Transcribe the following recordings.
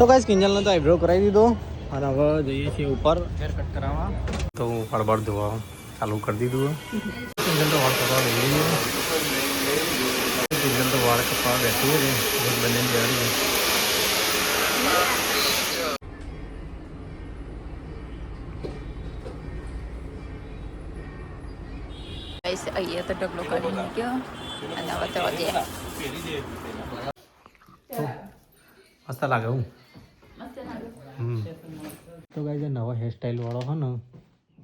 તો ગાઈસ કિંજલને તો આઈબ્રો કરાવી દીધો. અને હવે જઈએ છીએ ઉપર. હેર કટ કરાવવા. તો હું હળબળ ધોવા ચાલુ કરી દીધું કિંજલ તો વાળ કપાવા બેસી ગઈ કિંજલ તો વાળ કપાવા બેઠી છે. બંને બેઠી અહીંયા તો ઢગલો કરી મૂક્યો અને હવે તો મસ્ત લાગે હું તો ગાઈ જે નવા હેરસ્ટાઈલ વાળો હો ને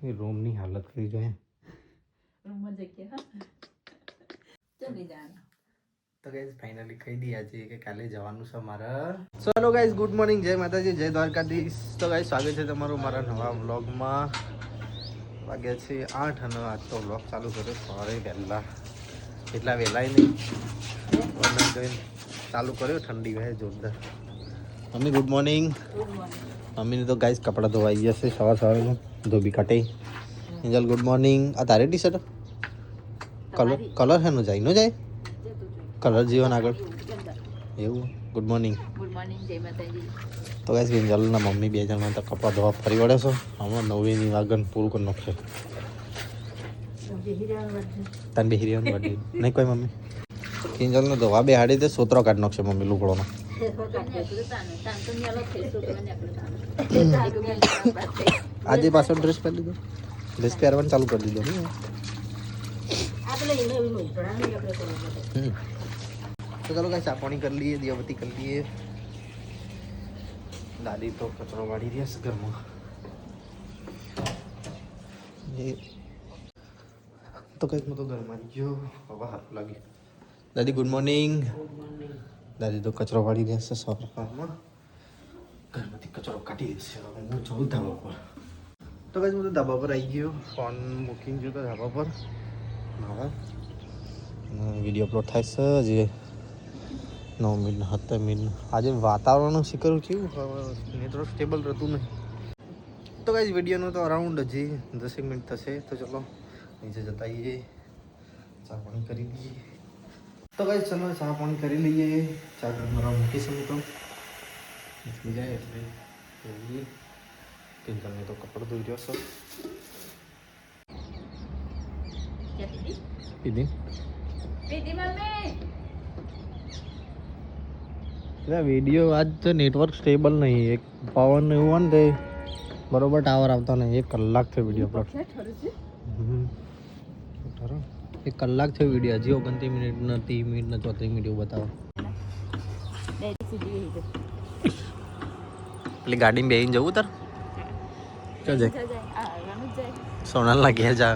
એ રૂમની હાલત કરી જોઈએ. રૂમમાં જગ્યા ચલી જવાનું તો ગાઈઝ ફાઇનલી કહી દઈએ આજે કે કાલે જવાનું છે મારે. So hello guys good morning જય માતાજી જય દ્વારકાધીશ. તો ગાઈઝ સ્વાગત છે તમારું મારા નવા વ્લોગમાં વાગ્યા છે આઠ અને આજ તો વ્લોગ ચાલુ કર્યો સવારે વહેલા. એટલા વહેલાય નહીં. જોઈને ચાલુ કર્યો ઠંડી વહે જોરદાર. મમ્મી ગુડ મોર્નિંગ મમ્મીને તો ગાઈસ કપડાં ધોવાઈ જશે સવાર સવારનું ધોબી કાઢે. એન્જલ ગુડ મોર્નિંગ આ તારે ટી શર્ટ કલર કલર હેનો જાય? નો જાય? કલર જીવન આગળ. એવું? ગુડ મોર્નિંગ ગુડ મોર્નિંગ જય માતાજી. તો ગાઈસ એન્જલના મમ્મી બે જણા તો કપડાં ધોવા ફરી વળે છો. હમણાં નવીની વાગન પૂરું કરી નાખશે. તને બેહી રહેવાનું નહીં કોઈ મમ્મી? કિંજલને ધોવા બે હાડી દે સોતરો કાઢ નાખશે મમ્મી લુગડોનો. આજે પાછો ડ્રેસ પહેરી લીધો. ડ્રેસ પહેરવાનું ચાલુ કરી દીધો. તો ચાલો કાંઈ ચાપણી કરી લઈએ દિયાબત્તી કરી લઈએ. દાદી તો કચરો વાળી રહ્યા છે ઘરમાં. તો કંઈક હું તો ઘરમાં. ગયો હવે હાથ લાગ્યું. દાદી ગુડ મોર્નિંગ દાદી તો કચરો વાળી દેશે સો પ્રકારમાં ઘરમાંથી કચરો કાઢી દેશે હવે હું જઉં ધાબા પર તો કંઈક હું તો ધાબા પર આવી ગયો. ફોન મૂકીને ગયો તો ધાબા પર હવે વીડિયો અપલોડ થાય છે જે નવ મિનિટ સત્તર મિનિટ. આજે વાતાવરણનું શિખર કેવું નેટવર્ક સ્ટેબલ રહેતું નહીં. તો કઈ વિડીયોનો તો અરાઉન્ડ હજી દસેક મિનિટ થશે. તો ચલો નીચે જતા આવીએ ચા પાણી કરી લઈએ. તો કઈ ચલો ચા પાણી કરી લઈએ. ચા ગરમ મૂકીશું તો નીકળી જાય એટલે જોઈએ પિંકલને તો કપડ ધોઈ રહ્યો છો. પીધી? એટલે વીડિયો આજ તો નેટવર્ક સ્ટેબલ નહીં. એક પવન એવું હોય ને તે બરોબર ટાવર આવતો નહીં. એક કલાક થયો વીડિયો અપલોડ એક કલાક થયો વીડિયો હજી ઓગણત્રીસ મિનિટ ને ત્રીસ મિનિટ ને ચોત્રીસ મિનિટ એવું બતાવો પેલી ગાડીમાં બેહીને જવું તાર? ક્યાં જાય? સોનાલના ઘેર જા.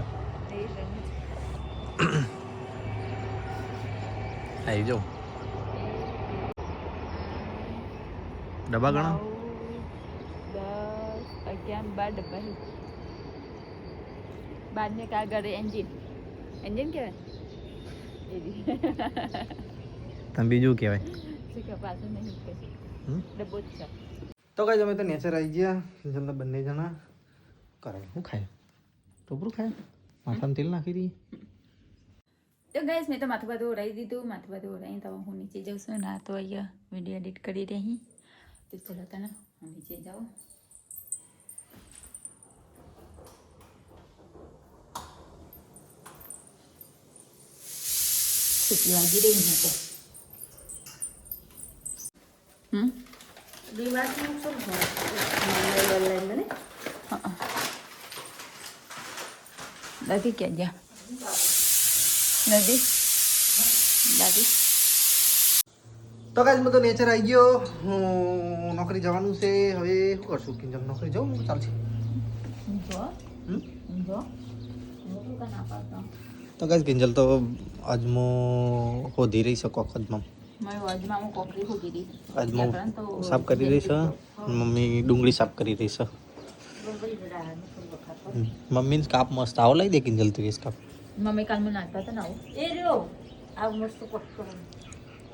આવી જાઉં. ડબ્બા ગણા. અગિયાર બાર ડબ્બા બાર ને કાગળ એન્જિન. એન્જિન કહેવાય એ રી. તમે બીજું કહેવાય શું કે પાછું નહીં કઈ હમ? ડબ્બો જ છે તો કઈ અમે તો નેચર આવી ગયા જમના બંને જણા કરે શું ખાય ટોપરું ખાય માથામાં તેલ નાખી દઈએ તો ગાઈસ મેં તો માથું બધું ઓરાઈ દીધું માથું બધું ઓરાઈ તો હું નીચે જાઉં છું ના તો અહીંયા વીડિયો એડિટ કરી રહી તો ચલો તને હું નીચે જાઉં સીટી વાગી રહી છે તો હમ હા દાદી ક્યાં ગયા નદી દાદી તો મેં તો નેચર આવી ગયો હું નોકરી જવાનું છે હવે શું કરશું કિંજલ નોકરી જાઉં ચાલશે જો હમ? જો મોટું કા ના પાડતો તો ગાઈસ કિંજલ તો અજમો હોધી રહી છે હોતી હતી અજમો સાફ કરી રહી છે. મમ્મી ડુંગળી સાફ કરી રહી છે. મમ્મી કાપ મસ્ત આવો લઈ દે કિંજલ તું કાપ. મમ્મી કાલ મને નાખતા હતા ને એ રહ્યો. આ મસ્ત કોટકો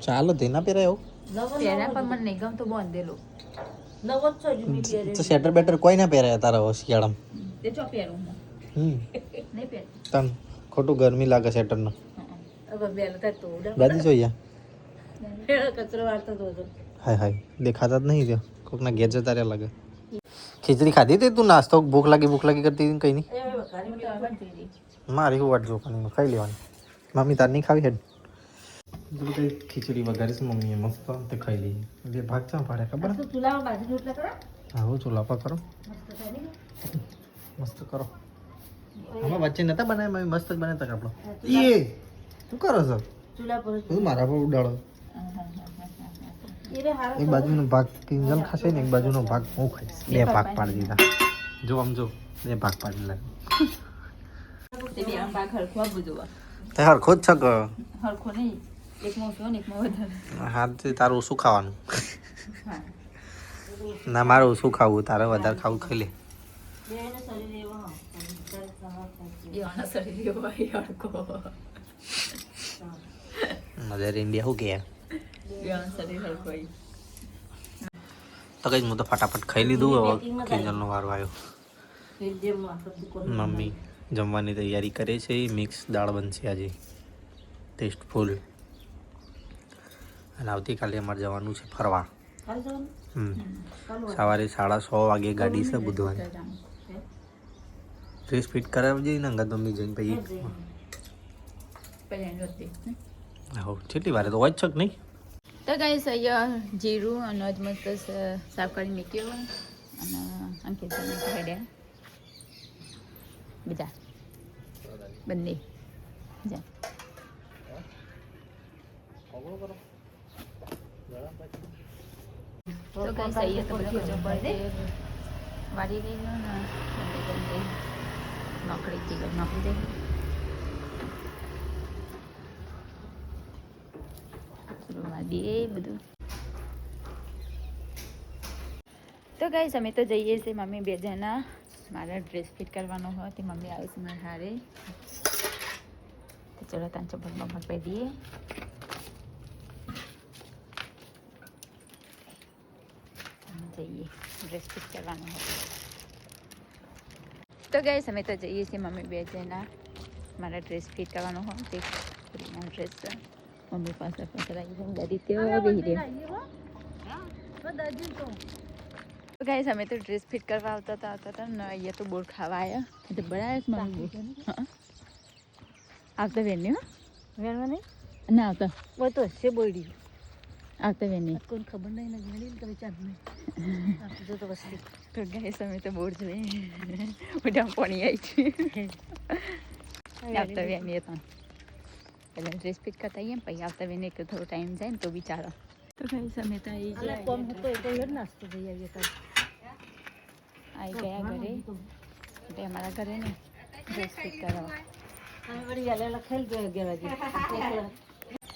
ચાલો તેના પહેરાય મને નહીં ગમતો બાંધેલો નવો જ છો જ મી પહેરે તો સ્વેટર બેટર કોઈ ના પહેરાય તારા શિયાળામાં. તે ચો પહેરું હું. નહીં પહેરતી. તન. ખોટું ગરમી લાગે છે હવે બેલ તા તોડા દાદી જોઈએ. હાય હાય. દેખાતા જ નહીં ત્યાં કોકના ઘેર જતા રહ્યા લાગે. ખીચડી ખાધી હતી તું નાસ્તો? ભૂખ લાગી ભૂખ લાગી કરતી હતી કઈ નહીં મારી હું વાટ જોવાની ખાઈ લેવાની. મમ્મી તાર નહીં ખાવી હેડ. ખીચડી વઘારીશ મમ્મીએ મસ્ત તે ખાઈ લઈએ બે ભાગ ચા પાડે ખબર? ચૂલા ચૂલામાં રોટલા કરો? આવું ચૂલા પર કરો. મસ્ત થાય નહીં? મસ્ત કરો. આમાં વચ્ચે નતા બનાવ્યા? મમ્મી મસ્ત જ બનાવતા કાપડો. એ શું કરો છો? ચૂલા પર જ. મારા પર ઉડાડો. એક બાજુનો ભાગ કિંજલ ખાશે ને એક બાજુનો ભાગ હું ખાઈશ. બે ભાગ પાડી દીધા. જો આમ જો બે ભાગ પાડી લાગે તે હરખું જ છે કે? નહીં. એકમાં ઓછો ને એકમાં વધારે. હાથથી તારું ઓછું ખાવાનું. ના મારે ઓછું ખાવું તારે વધારે ખાવું ખાઈ લે બેયને શરીર એવા હોય. શરીર શરીર એવો હોય હરખો મધર ઇન્ડિયા શું ગયા એવાના શરીર હરખો તો કઈ હું તો ફટાફટ ખાઈ લીધું હવે કિંજલનો વારો આવ્યો. મમ્મી જમવાની તૈયારી કરે છે મિક્સ દાળ બનશે આજે. ટેસ્ટફુલ અને આવતીકાલે અમારે જવાનું છે ફરવા. સવારે સાડા છ વાગે ગાડી છે બુધવારે. ડ્રેસ ફિટ કરાવજે ને અંગત મમ્મી જઈને પછી. હો કેટલી વારે તો હોય છે કે નહીં? તો ગાઈસ અહીંયા જીરું અને મસ્ત સાફ કરી મૂક્યો. અને અંકિત હેડ્યા બીજા બંને. જા. તો ગાઈસ અહીંયા તો બધું વાળી ગઈ ને. નોકરી થી નોકરી વાળીએ બધું તો ગાઈસ અમે તો જઈએ છીએ મમ્મી બે જણા મારા ડ્રેસ ફિટ કરવાનો હોય તે મમ્મી આવે છે મારા હારે તો ચલો ત્યાં ચપ્પલ બમ્પલ પહેરીએ જઈએ ડ્રેસ ફિટ કરવાનો હોય તો ગઈ અમે તો જઈએ છીએ મમ્મી બે જણા. મારા ડ્રેસ ફિટ કરવાનો હોય તે ડ્રેસ મમ્મી પાસે પકડાઈ જાય દાદી તેઓ બેહી રહ્યા ગાઈસ અમે તો ડ્રેસ ફિટ કરવા આવતા હતા આવતા હતા ને અહીંયા તો બોર ખાવા આવ્યા એટલે બરાબર છે મમ્મી. આવતા બેન હો. વેણવા નહીં? ના આવતા. બોલ તો હશે બોયડી. આવતા બેન કોઈને ખબર નહીં ને ને તમે ચાર નહીં. જો તો વસ્તી. તો ગાઈસ અમે તો બોર જોઈએ મોઢામાં પાણી આવી છે આવતા બેન નહીં તો એટલે ડ્રેસ ફિટ કરતા આવીએ પછી આવતા બેન એક થોડો ટાઈમ જાય ને તો બિચારો. તો ગાઈસ અમે તો આવી ગયા. કોમ હતો એ જ નાસ્તો થઈ આવીએ કાલે. આવી ગયા ઘરે. એટલે અમારા ઘરે ને ડ્રેસ અમે વળી ગયા અગિયાર વાગે.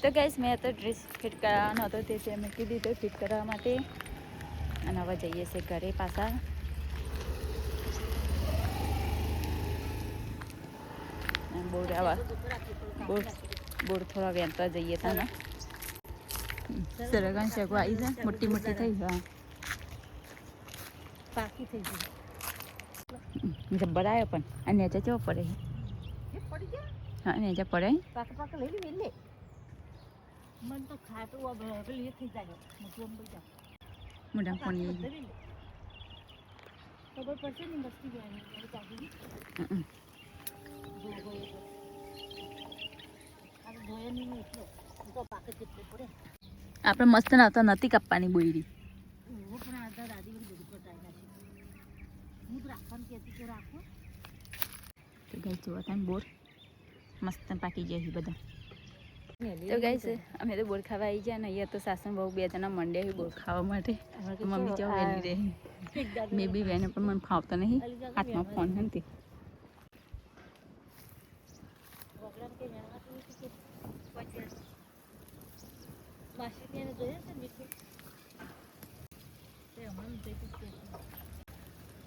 તો ગાઈસ મેં તો ડ્રેસ ફિટ કરાવવાનો હતો તેથી અમે કીધી તો ફિટ કરવા માટે. અને હવે જઈએ છીએ ઘરે પાછા. બોર આવા બોર બોર થોડા વેંતવા જઈએ તા ને સરગન શેકો આવી છે? મોટી મોટી થઈ હા. પાકી થઈ ગઈ. જબ્બર આવ્યો પણ. અને નેચે કેવો પડે? એ પડી ગયા? હા નેચે પડે. પાક પાક લઈ લે લે મન તો ખાટું પેલું એ થઈ જાય. મોટું આમ જાય. મોઢા પાણી લે. ખબર પડશે ને બસ્તી પડે આપણે મસ્ત નાતા નથી કાપવાની બોયરી તો ગાઈસ જોવા થાય બોર મસ્ત પાકી જાય છે બધા તો ગાઈસ અમે તો બોરખાવા આવી ગયા ને અહીંયા તો સાસણ બહુ બે જણા મંડ્યા હોય બોરખાવા માટે. મમ્મી જો રહે. મે બી બેને પણ મને ફાવતો નહીં. હાથમાં ફોન નથી માસીને એને જોયા છે મીઠું તે હમણાં જઈ તો કે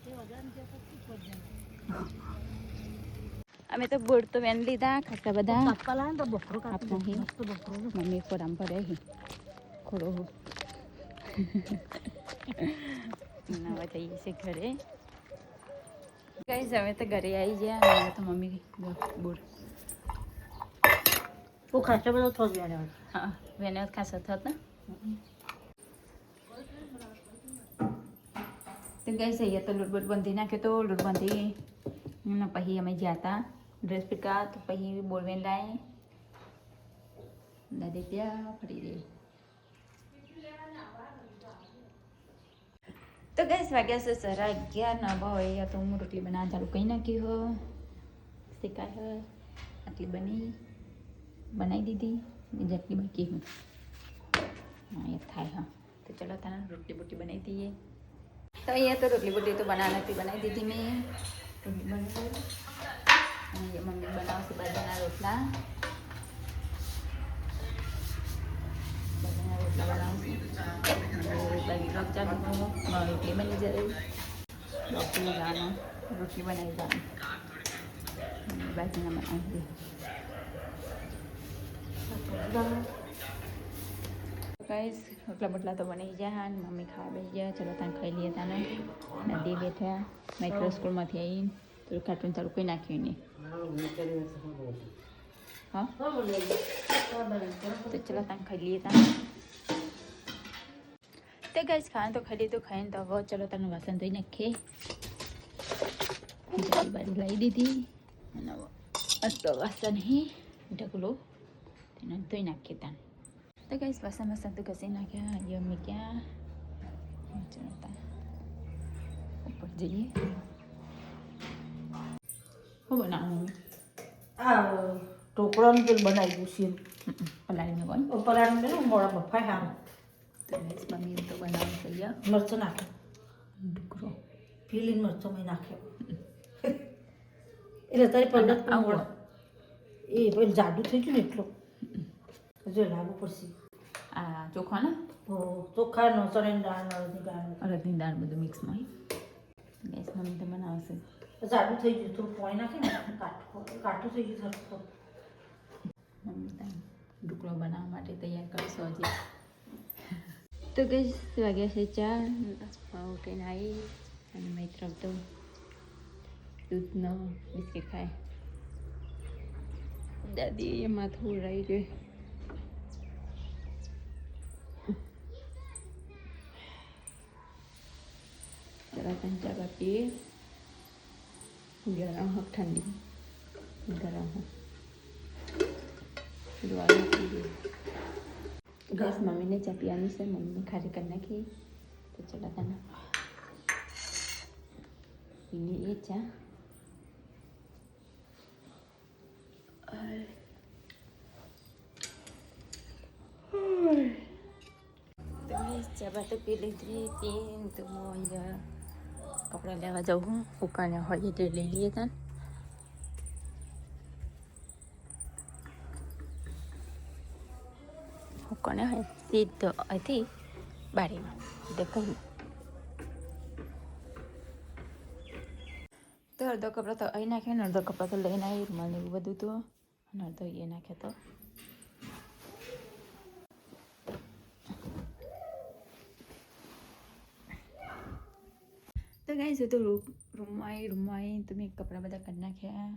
તે વગર જતો શું કરી અમે તો વેન લીધા ખાસા બધા. આપણા હે. છે. મમ્મી ખોરામ ભરે છે ખોડો નવા જઈએ છીએ ઘરે. ગાઈસ હવે તો ઘરે આવી ગયા હવે તો મમ્મી બોર બહુ ખાસો બધો હોય. હા વેને ખાસો થતો તો ગઈ અહીંયા તો લૂટબૂટ બંધી નાખ્યો તો લોટ બાંધી ને પછી અમે ગયા હતા. ડ્રેસ પીકા તો પછી બોલવેન लाए દાદી ત્યાં ફરી દે તો ગઈ વાગ્યા છે સરા અગિયાર ના ભાવ અહીંયા તો હું રોટલી બનાવવા ચાલુ કરી નાખી હો શીખાય હો આટલી બની બનાવી દીધી મેં આટલી બાકી હું એ થાય હા તો ચલો તને રોટલી બોટલી બનાવી દઈએ તો અહીંયા તો રોટલી બોટલી તો બનાવવા નથી બનાવી દીધી મેં રોટલી બનાવી અને મમ્મી બનાવશે બાજરાના રોટલા બાજરાના રોટલા બનાવશે બાકી કરો મારી રોટલી બની જાય રોટલી જવાનું રોટલી બનાવી જવાનું બાજરીના બનાવી ગાઈસ રોટલા બોટલા તો બની ગયા અને મમ્મી ખાવા બેસી ગયા ચલો ત્યાં ખાઈ લઈએ તાને નદી બેઠા માઇક્રો સ્કૂલમાંથી આવીને કાર્ટૂન ચાલુ કોઈ નાખ્યું ને હા તો ચલો ત્યાં ખાઈ લઈએ ત્યાં તે ગાઈસ तो તો ખાઈ લીધું, ખાઈને તો હવે ચલો તને વાસણ ધોઈ નાખીએ. જલ્દી બાજુ લાવી દીધી. અને હવે અસ્તો વાસણ હી, ઢગલો, તેને ધોઈ નાખીએ ત્યાં તો ગાઈસ વાસણ વાસણ તો ઘસી નાખ્યા યો મેં ક્યાં ચલો ત્યાં ઉપર જઈએ શું બનાવવાનું આ ઢોકળાનું તેલ બનાવી દઉં શીર પલાળીને કોઈ પરાઠું ને મોડા બફાય હા તો ગાઈસ મમ્મી તો બનાવવાનું થઈ મરચું નાખે. ઢોકળો. ફીલીને મરચું મેં નાખ્યો. એટલે તારી પહેલાં જ આવડો. એ પેલું જાડું થઈ ગયું ને એટલું. હજુ લાગુ પડશે. આ ચોખા ને તો ચોખ્ખા નો ચણે દાળ. દાળ અડદની દાળ બધું મિક્સમાં ગેસ મમ્મી તો બનાવશે. જાડું થઈ ગયું થોડું પોઈ નાખે ને કાઠું કાઠું થઈ ગયું સરખું ઢોકળો બનાવવા માટે તૈયાર કરશો હજી. તો કઈ વાગ્યા છે ચાર ઉઠીને આવી અને મૈત્ર તો દૂધનો બિસ્કિટ ખાય. દાદી એમાં થોડું રહી ગયું. જરા ત્રણ ચા બાકી. ગરમ હોક ઠંડી ગરમ હોક દુઆ ગેસ મમ્મીને ચા પીવાની છે મમ્મીને ખાલી કરી નાખી તો ચલો તને પીને એ ચા તો ચા બા તો પી લીધી પીને તો હું અહીંયા કપડાં લેવા જાઉં હું. ઉકાને હોય એટલે લઈ લઈએ ત્યાં કોને હોય સીધો અહીંથી બારીમાં. દેખાય તો અડધો કપડાં તો અહીં નાખ્યા ને અડધો કપડાં તો લઈને આવી રૂમાલ એવું બધું તો. અને અડધો એ નાખ્યા તો. તો ગાઈ તો રૂમમાં આવી રૂમમાં આવી તો મેં કપડાં બધા કરી નાખ્યા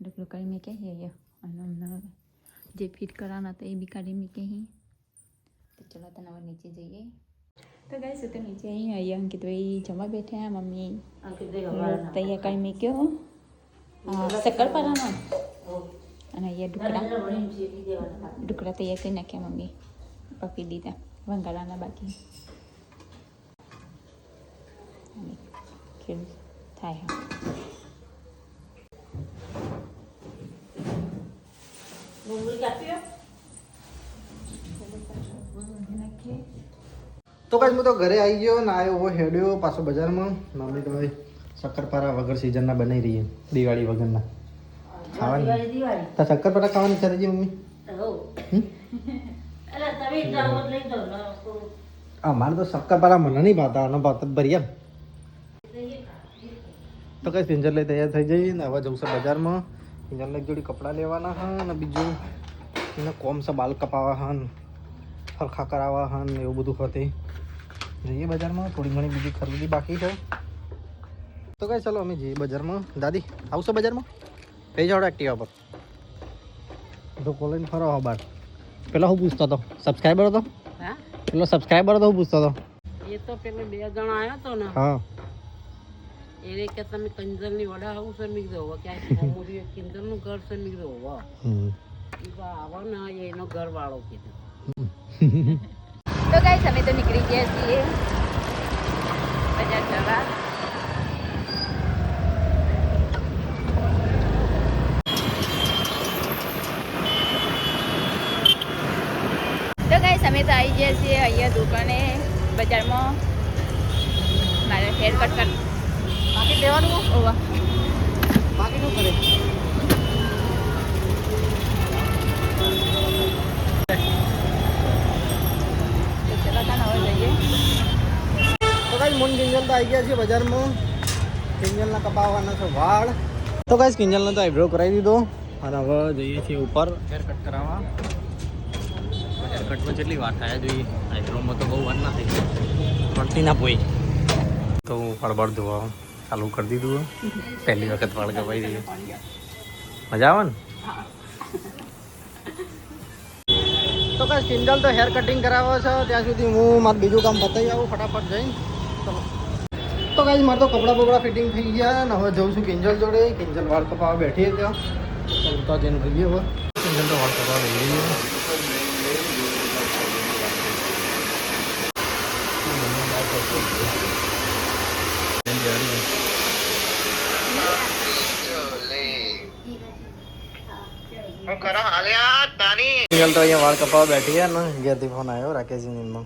ઢોકળું કરી મેં કહી અહીંયા અને હમણાં જે ફિટ કરવાના હતા એ બી કાઢી મેં કહી તો ચલો તને હવે નીચે જઈએ તો ગાઈસ તો નીચે અહીં અહીંયા અંકિત ભાઈ જમવા બેઠા મમ્મી તૈયાર કરી મૂક્યો આ શક્કરપારાનો અને અહીંયા ઢુકડા ઢુકડા તૈયાર કરી નાખ્યા મમ્મી પકી દીધા વંગાળાના બાકી અને ખેડૂત થાય તો કાંઈ હું તો ઘરે આવી ગયો ને આવ્યો હો હેડ્યો પાછો બજારમાં. મમ્મી તો શક્કરપારા વગર સિઝનના બનાવી રહી દિવાળી વગરના. ખાવાની. તો શક્કરપારા ખાવાની ઈચ્છા થઈ મમ્મી? અમારે તો. શક્કરપારા મને નહીં ભાતા અને ભાત જ ભરી એમ તો કઈ પિંજર લઈ તૈયાર થઈ જઈએ ને. હવે જવું છે બજારમાં. પિંજરને એક જોડી કપડાં લેવાના હા અને બીજું એને કોમ છે બાલ કપાવા હન ને કરાવવા હન ને એવું બધું હતી. જઈએ બજારમાં. થોડી ઘણી બીજી ખરીદી બાકી છે. તો કઈ ચાલો અમે જઈએ બજારમાં. દાદી આવશો બજારમાં? થઈ જાવ એક્ટિવા પર. તો કોલેજ ફરો હો બાર. પેલા હું પૂછતો હતો સબસ્ક્રાઈબર હતો? પેલો સબસ્ક્રાઈબર હતો હું પૂછતો હતો. એ તો પેલો બે જણા આવ્યો હતો ને. હા. એને કે તમે કંજલની વડા આવું છે મેં કીધું ક્યાંય મોરી કિંજલનું ઘર છે મેં કીધું હવે હમ. ઈ તો આવો ને એનો ઘર વાળો કીધું. તો ગાઈસ અમે તો નીકળી ગયા છીએ બજાર જવા. તો ગાઈસ અમે તો આવી ગયા છીએ અહીંયા દુકાને બજારમાં. મારે હેર કટ ઓવા. મૂન કિંજલ તો આવી ગયા છે બજારમાં. કિંજલના કપાવવાના છે વાળ. તો કાંઈ કિંજલનો તો આઈબ્રો કરાવી દીધો. અને હવે જઈએ છીએ ઉપર હેર કટ કરાવવા. હેર કટમાં કેટલી વાર થાય જોઈએ આઈબ્રોમાં તો બહુ વાર ના થઈ પડતી ના પોઈ. તો હળબળ ધોવા ચાલુ કરી દીધું પહેલી વખત વાળ કપાઈ રહી મજા આવે ને? તો કઈ કિંજલ તો હેર કટિંગ કરાવે છે ત્યાં સુધી હું મારું બીજું કામ બતાવી આવું ફટાફટ જઈને. તો કઈ મારે તો કપડાં બપડા ફિટિંગ થઈ ગયા ને હવે જઉં છું કિંજલ જોડે. કિંજલ વાળ કપાવા બેઠી ત્યાં. તો જઈને જોઈએ હવે. કિંજલ તો વાળ કપાવા લઈ ગઈ કિંજલ તો અહીંયા વાળ કપાવા બેઠી છે ને ઘેરથી ફોન આવ્યો રાકેશજી નો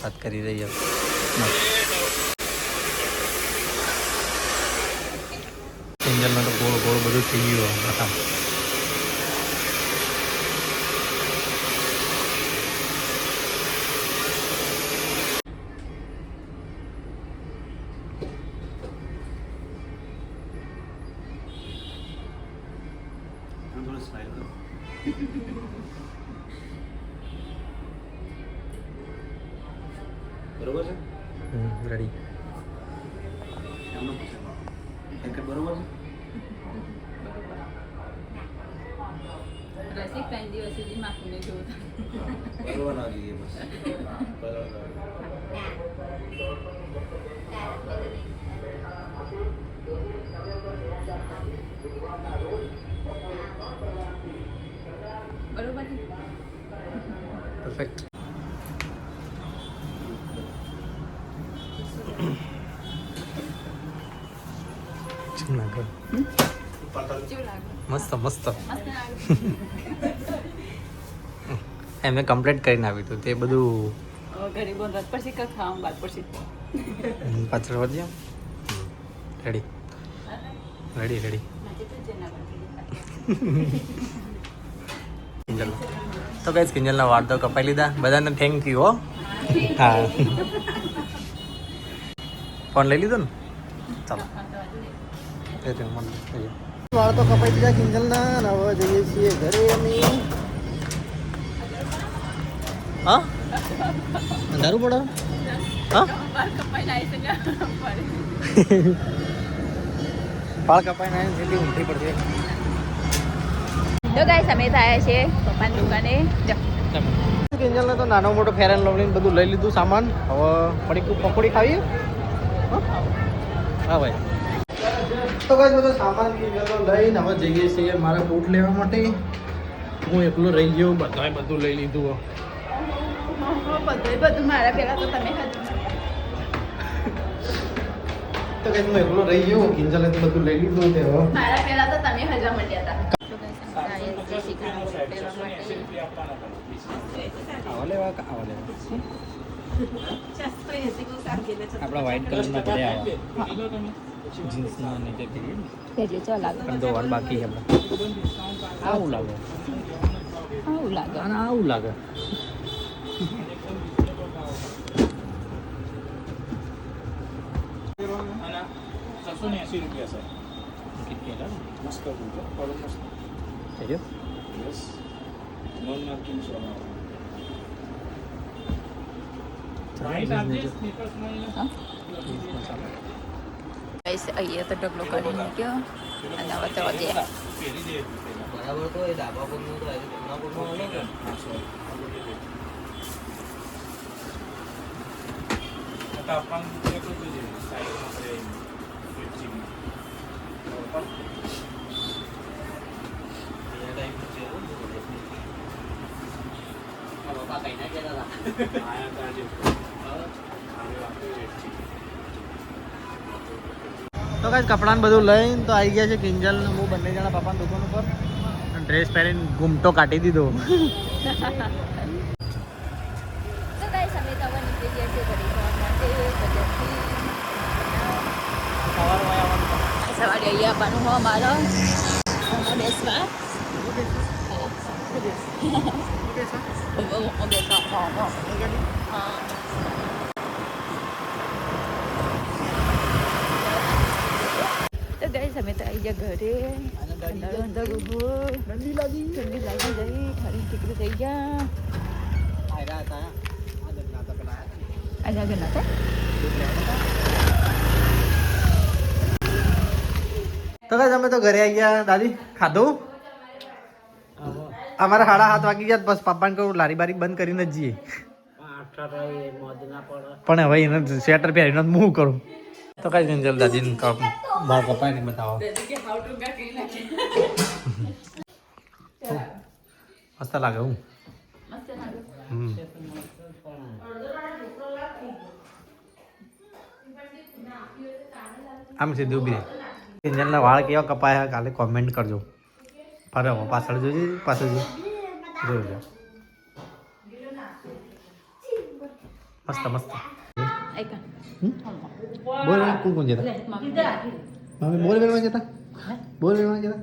વાત કરી રહી છે તો ગોળ ગોળ બધું થઈ ગયું લાગે મસ્ત મસ્ત. લાગે કમ્પ્લીટ કરીને આવ્યું હતું તે બધું પાછળ વધ્યા રેડી રેડી રેડી કિંજલ તો કઈ કિંજલના વાળ તો કપાઈ લીધા. બધાને થેન્ક યુ હો. હા. ફોન લઈ લીધો ને? ચાલો. વાળ તો કપાઈ દીધા કિંજલના અને હવે જઈએ છીએ ઘરે અમે. હા? અંધારું પડે? હા? વાળ કપાઈને આવીને સીધી ઊંધી પડશે. તો ગાઈસ અમે તો છે પપ્પાની દુકાને કિંજલને તો નાનો મોટો ફેર એન્ડ લવલી બધું લઈ લીધું સામાન. હવે પડી પકોડી ખાવીએ હો? ભાઈ. તો કઈ બધો સામાન કિંજલનો લઈને હવે જઈએ છીએ મારા બૂટ લેવા માટે. હું એકલો રહી ગયો બધાએ બધું લઈ લીધું બધું મારા તો તમે તો કઈ હું એકલો રહી ગયો કિંજલે તો બધું લઈ લીધું તે મારા પેલા તો તમે હજવા મળ્યા હતા. લેવા આપણા વ્હાઈટ કલરના પડે આવા જીન્સના એટલે લાગે? પણ વાર બાકી છે આવું લાગે. આવું લાગે. અને આવું લાગે. રૂપિયા છે કેટલા મસ્ત હતું તો પડો Thank you. Yes. Non marking show now. Guys અહીંયા તો ડગલો કાઢી નીકળ્યો અને હવે તો વધ્યા બરાબર તો એ ધાબા પરનું તો ધાબા પરનું તાપમાન કેટલું જોઈએ સાઈડમાં આપણે તા કાંઈ કપડાને બધું લઈને તો આવી ગયા છે કિંજલ ને હું બંને જણા પપ્પાની દુકાન ઉપર. ડ્રેસ પહેરીને ઘૂમટો કાઢી દીધો. અમે તો હવે નીકળી 我我我别上，好好，你赶紧。啊。guys, sampai tak air jaga dia. Dalam dah lagi. Nanti lagi jadi hari ini kita saja. Ada kena tak kena. Ada kena tak? Tengah sampai tu gara aja tadi. Kado. અમારે સાડા સાત વાગી ગયા બસ પપ્પાને કહું, લારી બારી બંધ કરીને જ જઈએ. પણ હવે એને સ્વેટર પહેરીને હું કરું. તો કઈ કંજલ દાદીને કપ બાર કપાય ને બતાવો. મસ્ત લાગે હું. આમ સીધી ઊભી રહે. વાળ કેવા કપાયા કાલે કોમેન્ટ કરજો. ફરવા પાછળ જોજે પાછળ જો. જોજો મસ્ત મસ્ત. બોલ કોણ કોણ જતા? મમ્મી બોલ વેરવા જતા? બોલ વેરવા જતા?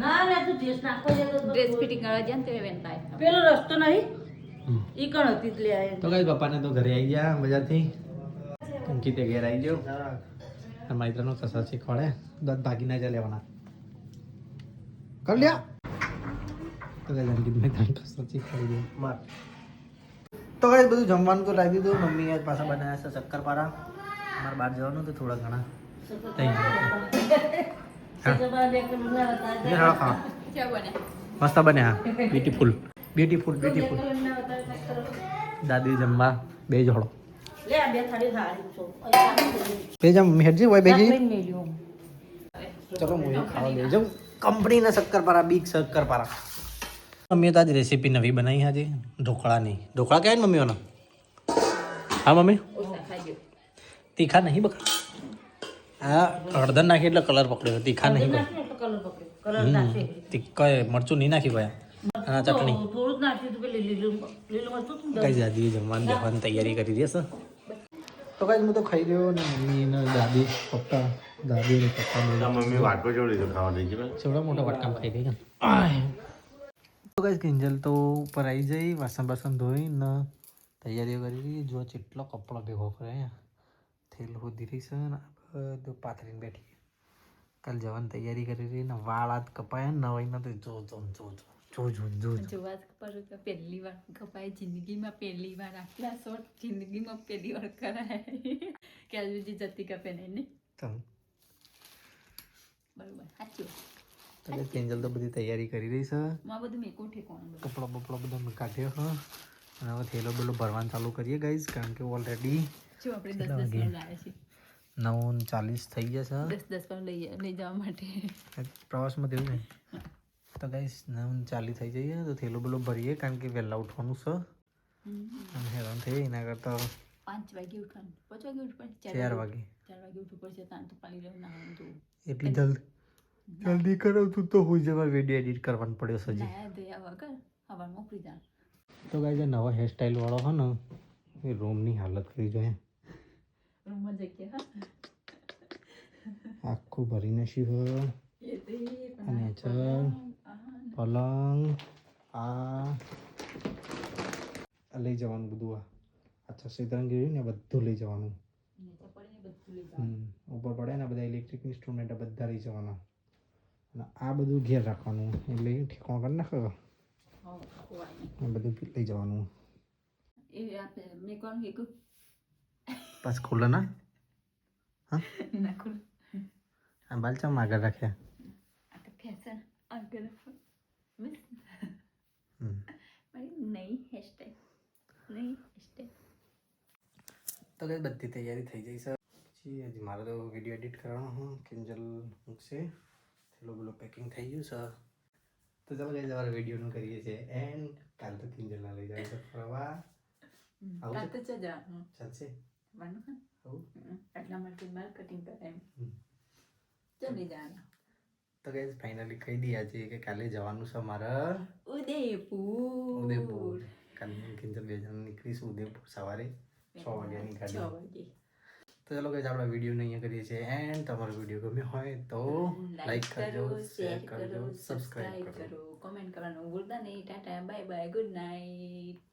ના ના તું ડ્રેસ નાખો ડ્રેસ ફિટિંગ કરવા જ્યાં તે વેન થાય. પેલો રસ્તો નહીં? ઈ કણ હતી એટલે આયા. તો ગાઈસ પપ્પાને તો ઘરે આવી ગયા મજાથી તે ઘેર આવી ગયો. મારી ત્રણો કસા શીખવાડે. દત ભાગી ના લેવાના. कर તો ગાઈસ બધું જમવાનું તો લાવી દીધું. મમ્મી પાછા બનાવ્યા છે શક્કરપારા. મારે બહાર જવાનું હતું થોડા ઘણા. થઈ ગયા મસ્ત બન્યા બ્યુટીફુલ બ્યુટીફુલ બ્યુટીફુલ દાદી જમવા. બે જોડો. બે જમ હેડજી હોય બેજી ચલો હું ખાવા લઈ જાઉં. કંપનીના શક્કરપારા બીગ શક્કરપારા મમ્મીએ તો આજ રેસીપી નવી બનાવી આજે ઢોકળાની. ઢોકળા કહેવાય ને મમ્મીઓના? હા મમ્મી? તીખા નહીં બકરા હા હળદર નાખી એટલે કલર પકડ્યો. તીખા નહીં પકડ્યો. તીખાએ મરચું નહીં નાખી ભાઈ. હા ચટણી. કઈ જાદી જમવાની બેહવાની તૈયારી કરી દે છે તો કઈ હું તો ખાઈ રહ્યો ને મમ્મી ને દાદી પપ્પા દાદી ને પપ્પા મમ્મી વાટકો જોડી તો ખાવા દઈ ગયો છોડો મોટો વાટકામ ખાઈ દઈ તો કઈ કિંજલ તો ઉપર આવી જઈ વાસણ બાસણ ધોઈ ને તૈયારીઓ કરી રહી જો જેટલો કપડો ભેગો કરે થેલ હોધી રહી છે ને બધું પાથરીને બેઠી કાલ જવાની તૈયારી કરી રહી ને વાળ હાથ કપાયા નવાઈ નથી જો જો જો જો જો જોજ જો જોવા પર તો પહેલી વાર કપાય જિંદગીમાં પહેલી વાર આટલા શોર્ટ જિંદગીમાં પહેલી વાર કરાય. કે આજે જતી કપે નહીં ને બરોબર સાચું તો કેન્જલ તો બધી તૈયારી કરી રહી છે. માં બધું મેં કોઠે કોણ કપડા બપડો બધો મેં કાઢ્યો હા અને હવે થેલો બેલો ભરવાનું ચાલુ કરીએ ગાઈઝ કારણ કે ઓલરેડી જો આપણે દસ દસ વાર લાવે છે. નવ ચાલીસ થઈ જશે દસ દસ પણ લઈ લઈ જવા માટે. પ્રવાસમાં તેવું ને તો ગાઈસ નવ ને ચાલી થઈ જઈએ તો થેલો બેલો ભરીએ કારણ કે વહેલા ઉઠવાનું છે. અને હેરાન થઈ એના કરતા પાંચ વાગે ઉઠવાનું. પાંચ વાગે ઉઠવાનું? ચાર વાગે ચાર વાગે ઉઠવું પડશે તાન તો પાણી લેવું ના તો. એટલી જલ્દી? જલ્દી કરાવતું તો હું જવા વીડિયો એડિટ કરવાનું પડ્યો છે હજી. નાયા વગર હવા મોકલી જા તો ગાઈસ આ નવા હેરસ્ટાઈલ વાળો હો ને એ રૂમની હાલત કરી જોઈએ રૂમમાં જગ્યા હા. આખું ભરી નાખ્યું તે અને ચલ પલંગ આ લઈ જવાનું બધું આ. અચ્છા સીતરંગી ને બધું લઈ જવાનું. ઉપર પડે ને બધા ઇલેક્ટ્રિક ઇન્સ્ટ્રુમેન્ટ બધા લઈ જવાના. અને આ બધું ઘેર રાખવાનું. એટલે ઠેકાણું કરી નાખો બધું લઈ જવાનું. પછી ખુલ્લે ના. હા? આ બાલ ચમ આગળ રાખ્યા ફેશન આગળ તો કઈ બધી તૈયારી થઈ જઈ સર પછી હજી મારે તો વીડિયો એડિટ કરવાનો હું કિંજલ મૂકશે. થેલો પેલો પેકિંગ થઈ ગયું સર તો ચાલો કઈ તમારે વિડીયોનું કરીએ છીએ. એન્ડ કાલ તો કિંજલના લઈ જાય છે ફરવા. કાલ તો જવાનું. ચાલશે. વાનું. એટલા માટે કટિંગ કરે એમ. ચલી જવાના. તો કઈ ફાઇનલી કહી દઈએ આજે કે કાલે જવાનું છે મારે ઉદયપુર. ઉદયપુર. કાલે કિંજલ બે જણ નીકળીશું ઉદયપુર સવારે છ વાગ્યાની ગાડી. તો ચાલો કે આપણા વીડિયો અહીંયા કરીએ છીએ એન્ડ તમારો વીડિયો ગમ્યો હોય તો લાઈક કરજો શેર કરજો સબસ્ક્રાઇબ કરો. કોમેન્ટ કરવાનું ભૂલતા નહીં. Tata bye bye good night